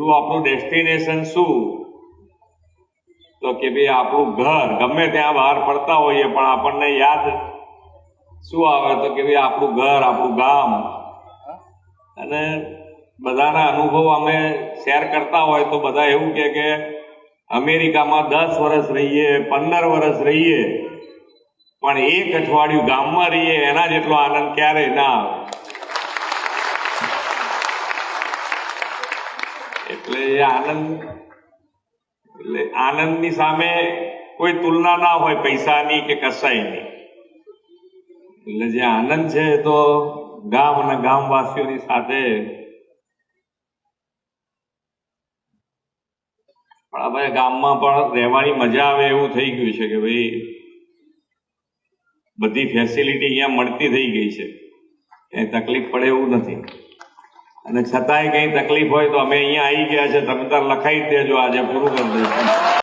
શું આપણું ડેસ્ટિનેશન શું? તો કે ભાઈ આપણું ઘર, ગમે ત્યાં બહાર ફરતા હોઈએ, પણ આપણને યાદ શું આવે? તો કે ભાઈ આપણું ઘર, આપણું ગામ. અને બધાના અનુભવ અમે શેર કરતા હોય તો બધા એવું કે કે અમેરિકામાં દસ વર્ષ રહીએ, પંદર વર્ષ રહીએ, પણ એક અઠવાડિયું ગામમાં રહીએ, એના જેટલો આનંદ ક્યારેય ના આવે. એટલે આનંદ, એટલે આનંદની સામે કોઈ તુલના ના હોય પૈસાની કે કશાયની એટલે જે આનંદ છે તો ગામ અને ગામવાસીઓની સાથે આપણે ગામમાં પણ રહેવાની મજા આવે એવું થઈ ગયું છે કે ભાઈ બધી ફેસિલિટી અહીંયા મળતી થઈ ગઈ છે. એ તકલીફ પડે એવું નથી. અને છતાંય કઈ તકલીફ હોય તો અમે અહીંયા આવી ગયા છે. તમે તાર લખાઈ દેજો આજે પૂરું કરી દઈશું